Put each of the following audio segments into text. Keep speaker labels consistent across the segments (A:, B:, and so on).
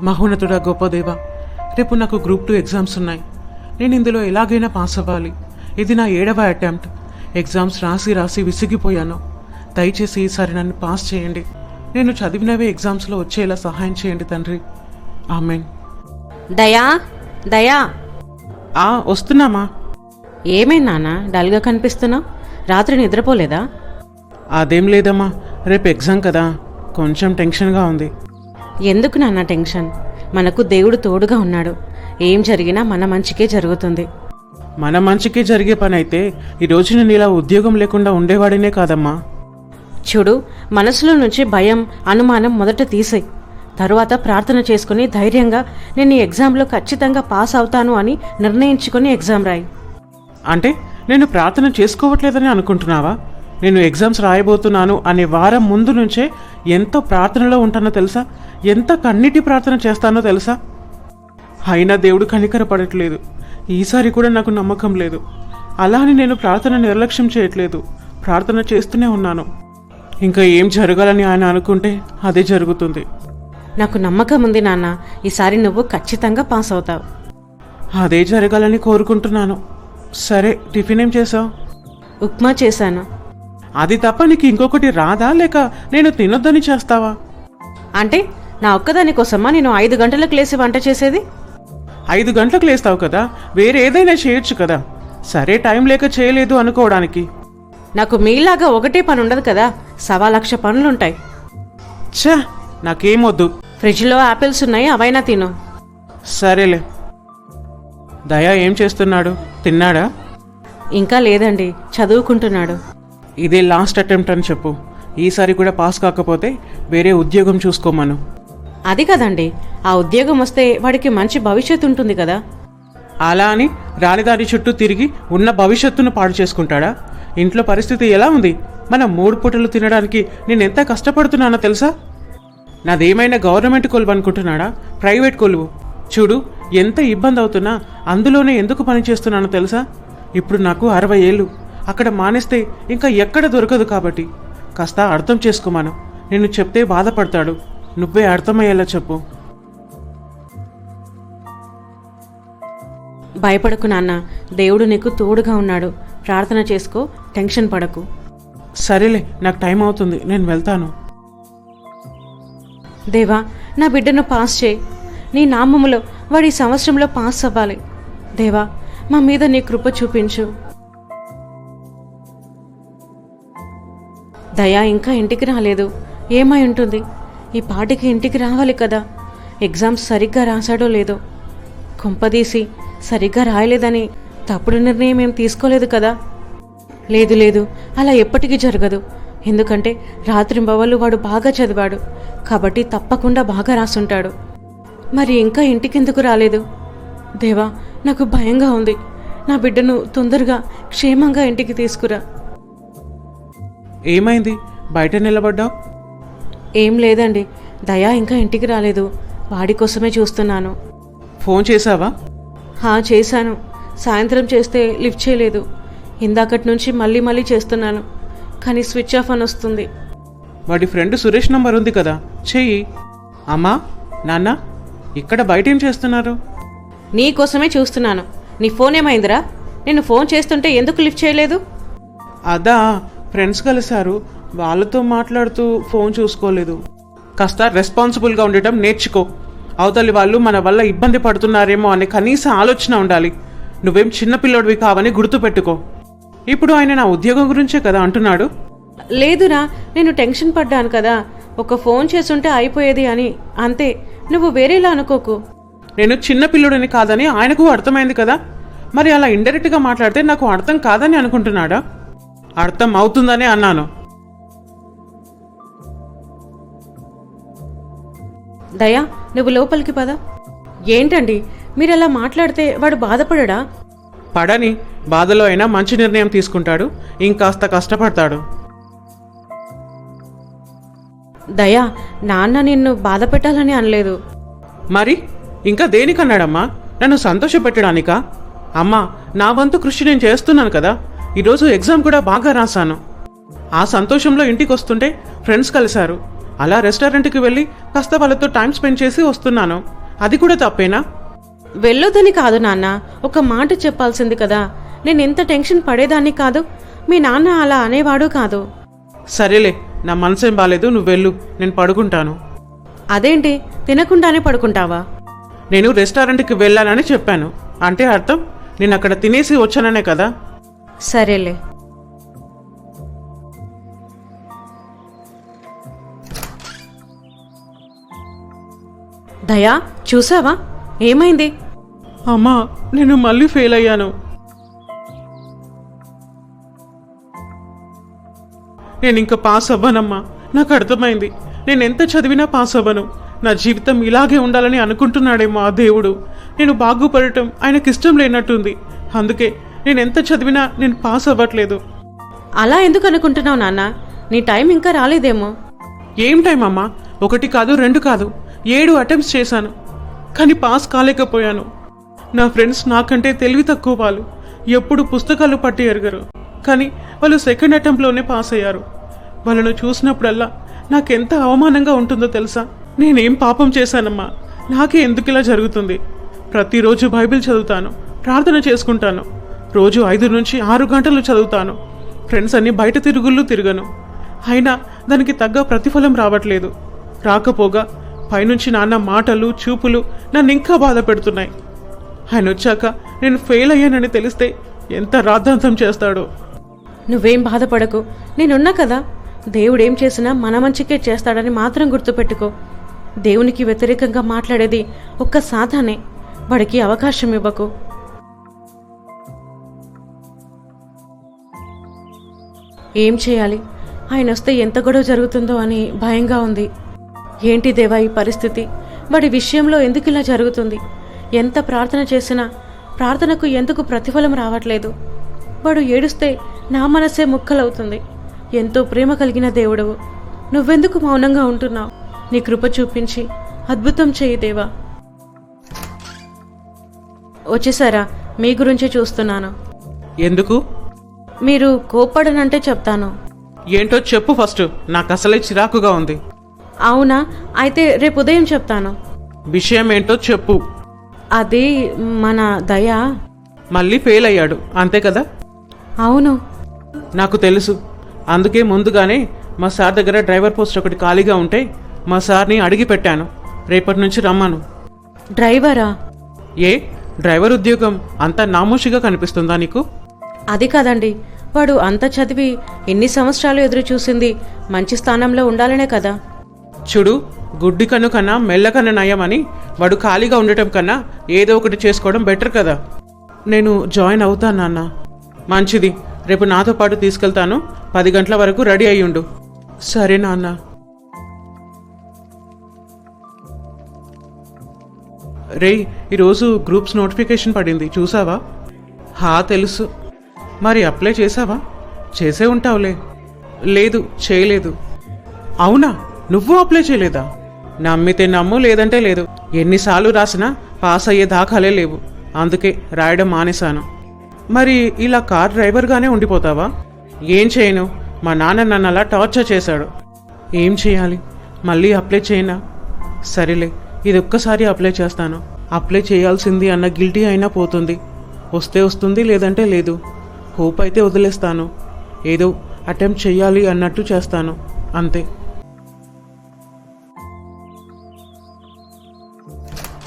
A: మహోన్నతుడా గొప్ప దేవా రేపు నాకు గ్రూప్ టూ ఎగ్జామ్స్ ఉన్నాయి. నేను ఇందులో ఎలాగైనా పాస్ అవ్వాలి. ఇది నా ఏడవ అటెంప్ట్. ఎగ్జామ్స్ రాసి రాసి విసిగిపోయాను. దయచేసి ఈసారి నన్ను పాస్ చేయండి. నేను చదివినవే ఎగ్జామ్స్లో వచ్చేలా సహాయం చేయండి తండ్రి. ఆమెన్.
B: దయా దయా.
A: ఆ వస్తున్నామా?
B: ఏమైంది నాన్న డల్గా కనిపిస్తున్నావు? రాత్రి నిద్రపోలేదా?
A: అదేం లేదమ్మా రేపు ఎగ్జామ్ కదా. కొంచెం టెన్షన్గా ఉంది.
B: ఎందుకు నాన్న టెన్షన్? మనకు దేవుడు తోడుగా ఉన్నాడు. ఏం జరిగినా మన మంచికే జరుగుతుంది.
A: మన మంచికి జరిగే పని అయితే ఈరోజు నేను ఇలా ఉద్యోగం లేకుండా ఉండేవాడినే కాదమ్మా.
B: చూడు మనసులో నుంచి భయం అనుమానం మొదట తీసేయి. తరువాత ప్రార్థన చేసుకుని ధైర్యంగా నేను ఈ ఎగ్జామ్లో ఖచ్చితంగా పాస్ అవుతాను అని నిర్ణయించుకుని ఎగ్జామ్ రాయి.
A: అంటే నేను ప్రార్థన చేసుకోవట్లేదని అనుకుంటున్నావా? నేను ఎగ్జామ్స్ రాయబోతున్నాను అనే వారం ముందు నుంచే ఎంతో ప్రార్థనలో ఉంటానో తెలుసా? ఎంత కన్నీటి ప్రార్థన చేస్తానో తెలుసా? అయినా దేవుడు కనికరపడట్లేదు ఈసారి కూడా నాకు నమ్మకం లేదు. అలా అని నేను ప్రార్థన నిర్లక్ష్యం చేయట్లేదు. ప్రార్థన చేస్తూనే ఉన్నాను. ఇంకా ఏం జరగాలని ఆయన అనుకుంటే అదే జరుగుతుంది.
B: నాకు నమ్మకం ఉంది నాన్న. ఈసారి నువ్వు ఖచ్చితంగా పాస్ అవుతావు.
A: అదే జరగాలని కోరుకుంటున్నాను. సరే టిఫిన్ ఏం చేసావు?
B: ఉప్మా చేశాను.
A: అది తప్ప నీకు ఇంకొకటి రాదా? లేక నేను తినొద్దని చేస్తావా?
B: అంటే నా ఒక్కదాని కోసమా నేను ఐదు గంటలకు లేసి వంట చేసేది?
A: ఐదు గంటలకు లేస్తావు కదా? వేరే ఏదైనా చేయొచ్చు కదా? సరే టైం లేక చేయలేదు అనుకోవడానికి.
B: నాకు మీలాగా ఒకటే పని ఉండదు కదా? సవా లక్ష పనులుంటాయి.
A: ఛా నాకేమొద్దు.
B: ఫ్రిడ్జ్లో ఆపిల్స్ ఉన్నాయి అవైనా తిను.
A: సరేలే. దయా ఏం చేస్తున్నాడు? తిన్నాడా?
B: ఇంకా లేదండి చదువుకుంటున్నాడు.
A: ఇదే లాస్ట్ అటెంప్ట్ అని చెప్పు. ఈసారి కూడా పాస్ కాకపోతే వేరే ఉద్యోగం చూసుకోమను.
B: అది కదండి. ఆ ఉద్యోగం వస్తే వాడికి మంచి భవిష్యత్తు ఉంటుంది కదా.
A: అలా అని రానిదారి చుట్టూ తిరిగి ఉన్న భవిష్యత్తును పాడు చేసుకుంటాడా? ఇంట్లో పరిస్థితి ఎలా ఉంది? మన మూడు పూటలు తినడానికి నేను ఎంత కష్టపడుతున్నానో తెలుసా? నాదేమైనా గవర్నమెంట్ కొలువు అనుకుంటున్నాడా? ప్రైవేట్ కొలువు. చూడు ఎంత ఇబ్బంది అవుతున్నా అందులోనే ఎందుకు పని చేస్తున్నానో తెలుసా? ఇప్పుడు నాకు అరవై ఏళ్ళు. అక్కడ మానేస్తే ఇంకా ఎక్కడ దొరకదు కాబట్టి. కాస్త అర్థం చేసుకోమాను నేను చెప్తే బాధపడతాడు. నువ్వే అర్థమయ్యేలా చెప్పు.
B: భయపడకు నాన్న. దేవుడు నీకు తోడుగా ఉన్నాడు. ప్రార్థన చేసుకో టెన్షన్ పడకు.
A: సరేలే నాకు టైం అవుతుంది. నేను వెళ్తాను.
B: దేవా నా బిడ్డను పాస్ చేయి. నీ నామములో వాడు ఈ సంవత్సరంలో పాస్ అవ్వాలి. దేవా మా మీద నీ కృప చూపించు. దయా ఇంకా ఇంటికి రాలేదు. ఏమై ఉంటుంది? ఈ పాటికి ఇంటికి రావాలి కదా. ఎగ్జామ్స్ సరిగ్గా రాశాడో లేదో. కుంపదీసి సరిగ్గా రాయలేదని తప్పుడు నిర్ణయం ఏం తీసుకోలేదు కదా? లేదు లేదు. అలా ఎప్పటికీ జరగదు. ఎందుకంటే రాత్రింబవళ్ళు వాడు బాగా చదివాడు. కాబట్టి తప్పకుండా బాగా రాసుంటాడు. మరి ఇంకా ఇంటికెందుకు రాలేదు? దేవా నాకు భయంగా ఉంది. నా బిడ్డను తొందరగా క్షేమంగా ఇంటికి తీసుకురా.
A: ఏమైంది? బయట నిలబడ్డావు?
B: ఏం లేదండి. దయా ఇంకా ఇంటికి రాలేదు. వాడి కోసమే చూస్తున్నాను.
A: ఫోన్ చేసావా
B: హా చేశాను. సాయంత్రం చేస్తే లిఫ్ట్ చేయలేదు. ఇందాకటి నుంచి మళ్ళీ మళ్ళీ చేస్తున్నాను. కానీ స్విచ్ ఆఫ్ అని వస్తుంది.
A: వాడి ఫ్రెండ్ సురేష్ నంబర్ ఉంది కదా. చెయ్యి. అమ్మా నాన్న ఇక్కడ బయట ఏం చేస్తున్నారు?
B: నీ కోసమే చూస్తున్నాను. నీ ఫోన్ ఏమైందిరా? నేను ఫోన్ చేస్తుంటే ఎందుకు లిఫ్ట్ చేయలేదు?
A: అదా ఫ్రెండ్స్ కలిశారు. వాళ్ళతో మాట్లాడుతూ ఫోన్ చూసుకోలేదు. కాస్త రెస్పాన్సిబుల్గా ఉండటం నేర్చుకో. అవతలి వాళ్ళు మన వల్ల ఇబ్బంది పడుతున్నారేమో అనే కనీస ఆలోచన ఉండాలి. నువ్వేం చిన్నపిల్లడివి కావని గుర్తుపెట్టుకో. ఇప్పుడు ఆయన నా ఉద్యోగం గురించే కదా అంటున్నాడు?
B: లేదురా నేను టెన్షన్ పడ్డాను కదా. ఒక ఫోన్ చేసుంటే అయిపోయేది అని. అంతే నువ్వు వేరేలా అనుకోకు.
A: నేను చిన్నపిల్లుడని కాదని ఆయనకు అర్థమైంది కదా? మరి అలా ఇండైరెక్ట్గా మాట్లాడితే నాకు అర్థం కాదని అనుకుంటున్నాడా? అర్థం అవుతుందనే అన్నాను.
B: దయా నువ్వు లోపలికి పద. ఏంటండి? మీరు అలా మాట్లాడితే వాడు బాధపడడా?
A: పడని బాధలో అయినా మంచి నిర్ణయం తీసుకుంటాడు ఇంకాస్త కష్టపడతాడు.
B: దయా నాన్న నిన్ను బాధ పెట్టాలని అనలేదు.
A: మరి? ఇంకా దేనికన్నాడమ్మా? నన్ను సంతోషపెట్టడానికా? అమ్మా నా వంతు కృషి నేను చేస్తున్నాను కదా. ఈరోజు ఎగ్జామ్ కూడా బాగా రాశాను. ఆ సంతోషంలో ఇంటికి వస్తుంటే ఫ్రెండ్స్ కలిశారు. అలా రెస్టారెంట్కి వెళ్ళి కాస్త వాళ్ళతో టైం స్పెండ్ చేసి వస్తున్నాను. అది కూడా తప్పేనా?
B: వెళ్ళొద్దని కాదు నాన్న. ఒక మాట చెప్పాల్సింది కదా. నేను ఎంత టెన్షన్ పడేదాన్ని కాదు. మీ నాన్న అలా అనేవాడు కాదు.
A: సరేలే నా మనసేం బాలేదు. నువ్వు వెళ్ళు. నేను పడుకుంటాను.
B: అదేంటి? తినకుండానే పడుకుంటావా?
A: నేను రెస్టారెంట్కి వెళ్ళానని చెప్పాను. అంటే అర్థం? నేను అక్కడ తినేసి వచ్చాననే కదా.
B: సరేలే. దయా చూసావా? ఏమైంది?
A: అమ్మా నేను మళ్ళీ ఫెయిల్ అయ్యాను. నేను ఇంకా పాస్ అవ్వనమ్మా. నాకు అర్థమైంది. నేను ఎంత చదివినా పాస్ అవ్వను. నా జీవితం ఇలాగే ఉండాలని అనుకుంటున్నాడేమో ఆ దేవుడు. నేను బాగుపడటం ఆయనకి ఇష్టం లేనట్టుంది. అందుకే నేను ఎంత చదివినా నేను పాస్ అవ్వట్లేదు.
B: అలా ఎందుకు అనుకుంటున్నావు నాన్న? నీ టైం ఇంకా రాలేదేమో.
A: ఏం టైం అమ్మా? ఒకటి కాదు రెండు కాదు. ఏడు అటెంప్ట్స్ చేశాను. కానీ పాస్ కాలేకపోయాను. నా ఫ్రెండ్స్ నాకంటే తెలివి తక్కువ వాళ్ళు. ఎప్పుడు పుస్తకాలు పట్టి ఎరగరు. కానీ వాళ్ళు సెకండ్ అటెంప్ట్లోనే పాస్ అయ్యారు. వాళ్ళను చూసినప్పుడల్లా నాకెంత అవమానంగా ఉంటుందో తెలుసా? నేనేం పాపం చేశానమ్మా? నాకే ఎందుకు ఇలా జరుగుతుంది? ప్రతిరోజు బైబిల్ చదువుతాను ప్రార్థన చేసుకుంటాను. రోజు ఐదు నుంచి ఆరు గంటలు చదువుతాను. ఫ్రెండ్స్ అన్ని బయట తిరుగుళ్ళు తిరగను. అయినా దానికి తగ్గ ప్రతిఫలం రావట్లేదు. రాకపోగా పైనుంచి నాన్న మాటలు చూపులు నన్ను ఇంకా బాధ పెడుతున్నాయి. ఆయన వచ్చాక నేను ఫెయిల్ అయ్యానని తెలిస్తే ఎంత రాద్ధాంతం చేస్తాడో.
B: నువ్వేం బాధపడకు. నేనున్నా కదా. దేవుడేం చేసినా మన మంచికే చేస్తాడని మాత్రం గుర్తుపెట్టుకో. దేవునికి వ్యతిరేకంగా మాట్లాడేది ఒక్క సాధానే. వాడికి అవకాశం ఇవ్వకు. ఏం చేయాలి? ఆయన వస్తే ఎంత గొడవ జరుగుతుందో అని భయంగా ఉంది. ఏంటి దేవా ఈ పరిస్థితి? వాడి విషయంలో ఎందుకు ఇలా జరుగుతుంది? ఎంత ప్రార్థన చేసినా ప్రార్థనకు ఎందుకు ప్రతిఫలం రావట్లేదు? వాడు ఏడుస్తే నా మనసే ముక్కలవుతుంది. ఎంతో ప్రేమ కలిగిన దేవుడవు. నువ్వెందుకు మౌనంగా ఉంటున్నావు? నీ కృప చూపించి అద్భుతం చేయి దేవా. వచ్చేసారా? మీ గురించే చూస్తున్నాను.
A: ఎందుకు?
B: మీరు కోప్పడనంటే చెప్తాను.
A: ఏంటో చెప్పు ఫస్ట్. నాకు అసలే చిరాకుగా ఉంది.
B: అవునా? అయితే రేపు ఉదయం చెప్తాను.
A: విషయం ఏంటో చెప్పు.
B: అది మన దయ?
A: మళ్ళీ ఫెయిల్ అయ్యాడు. అంతే కదా?
B: అవును.
A: నాకు తెలుసు. అందుకే ముందుగానే మా సార్ దగ్గర డ్రైవర్ పోస్ట్ ఒకటి ఖాళీగా ఉంటే మా సార్ని అడిగి పెట్టాను. రేపటి నుంచి రమ్మను.
B: డ్రైవరా?
A: ఏ? డ్రైవర్ ఉద్యోగం అంత నామోషిగా కనిపిస్తుందా నీకు?
B: అది కాదండి. వాడు అంత చదివి ఎన్ని సంవత్సరాలు ఎదురు చూసింది. మంచి స్థానంలో ఉండాలనే కదా.
A: చూడు గుడ్డి కన్ను కన్నా మెల్ల కన్ను నయమని వాడు ఖాళీగా ఉండటం కన్నా ఏదో ఒకటి చేసుకోవడం బెటర్ కదా. నేను జాయిన్ అవుతాను నాన్న. మంచిది. రేపు నాతో పాటు తీసుకెళ్తాను. పది గంటల వరకు రెడీ అయ్యుండు సరే నాన్న. రేయ్ ఈరోజు గ్రూప్స్ నోటిఫికేషన్ పడింది. చూసావా? హా తెలుసు. మరి అప్లై చేసావా చేసే ఉంటావులే. లేదు చేయలేదు. అవునా? నువ్వు అప్లై చేయలేదా? నమ్మితే నమ్ము లేదంటే లేదు. ఎన్నిసార్లు రాసినా పాస్ అయ్యే దాఖలే లేవు. అందుకే రాయడం మానేశాను. మరి ఇలా కార్ డ్రైవర్గానే ఉండిపోతావా? ఏం చేయను? మా నాన్న నన్ను అలా టార్చర్ చేశాడు. ఏం చేయాలి? మళ్ళీ అప్లై చేయనా? సరేలే ఇది ఒక్కసారి అప్లై చేస్తాను. అప్లై చేయాల్సింది అన్న గిల్టీ అయినా పోతుంది. వస్తే వస్తుంది లేదంటే లేదు. హోప్ అయితే వదిలేస్తాను. ఏదో అటెంప్ట్ చెయ్యాలి అన్నట్టు చేస్తాను. అంతే.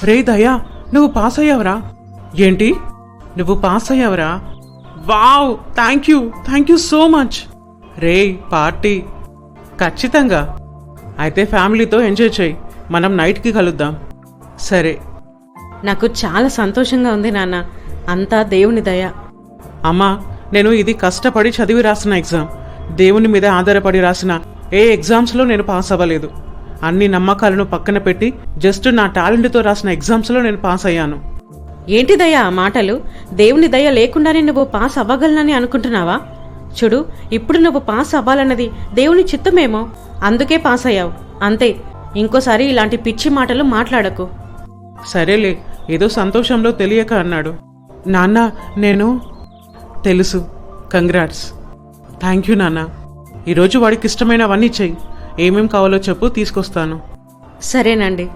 A: రే దయా నువ్వు పాస్ అయ్యావరా? ఏంటి? నువ్వు pass అయ్యావరా? Wow thank you thank you so much. Ray party. ఖచ్చితంగా. అయితే ఫ్యామిలీతో ఎంజాయ్ చేయి. మనం నైట్కి కలుద్దాం. సరే.
B: నాకు చాలా సంతోషంగా ఉంది నాన్న. అంతా దేవుని దయ.
A: అమ్మా నేను ఇది కష్టపడి చదివి రాసిన ఎగ్జామ్. దేవుని మీద ఆధారపడి రాసిన ఏ ఎగ్జామ్స్లో నేను పాస్ అవ్వలేదు. అన్ని నమ్మకాలను పక్కన పెట్టి జస్ట్ నా టాలెంట్తో రాసిన ఎగ్జామ్స్లో నేను పాస్ అయ్యాను.
B: ఏంటి దయ ఆ మాటలు? దేవుని దయ లేకుండానే నువ్వు పాస్ అవ్వగలనని అనుకుంటున్నావా? చూడు ఇప్పుడు నువ్వు పాస్ అవ్వాలన్నది దేవుని చిత్తమేమో. అందుకే పాస్ అయ్యావు. అంతే. ఇంకోసారి ఇలాంటి పిచ్చి మాటలు మాట్లాడకు.
A: సరేలే ఏదో సంతోషంలో తెలియక అన్నాడు. నాన్న నేను తెలుసు. కంగ్రాట్స్ థ్యాంక్ యూ నాన్న. ఈరోజు వాడికి ఇష్టమైనవన్నీ చెయ్యి. ఏమేం కావాలో చెప్పు తీసుకొస్తాను.
B: సరేనండి.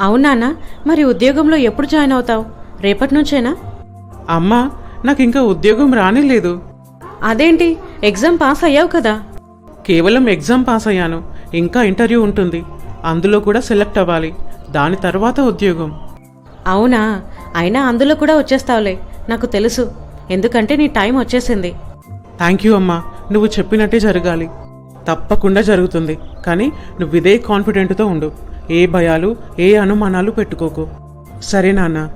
B: అవునానా మరి ఉద్యోగంలో ఎప్పుడు జాయిన్ అవుతావు? రేపటి నుంచేనా?
A: అమ్మా నాకు ఇంకా ఉద్యోగం రానేలేదు.
B: అదేంటి? ఎగ్జామ్ పాస్ అయ్యావు కదా?
A: కేవలం ఎగ్జామ్ పాస్ అయ్యాను. ఇంకా ఇంటర్వ్యూ ఉంటుంది. అందులో కూడా సెలెక్ట్ అవ్వాలి. దాని తర్వాత ఉద్యోగం.
B: అవునా? అయినా అందులో కూడా వచ్చేస్తావులే. నాకు తెలుసు. ఎందుకంటే నీ టైం వచ్చేసింది.
A: థ్యాంక్ యూ అమ్మా. నువ్వు చెప్పినట్టే జరగాలి. తప్పకుండా జరుగుతుంది. కానీ నువ్వు ఇదే కాన్ఫిడెంట్తో ఉండు. ఏ భయాలు ఏ అనుమానాలు పెట్టుకోకు. సరే నాన్న.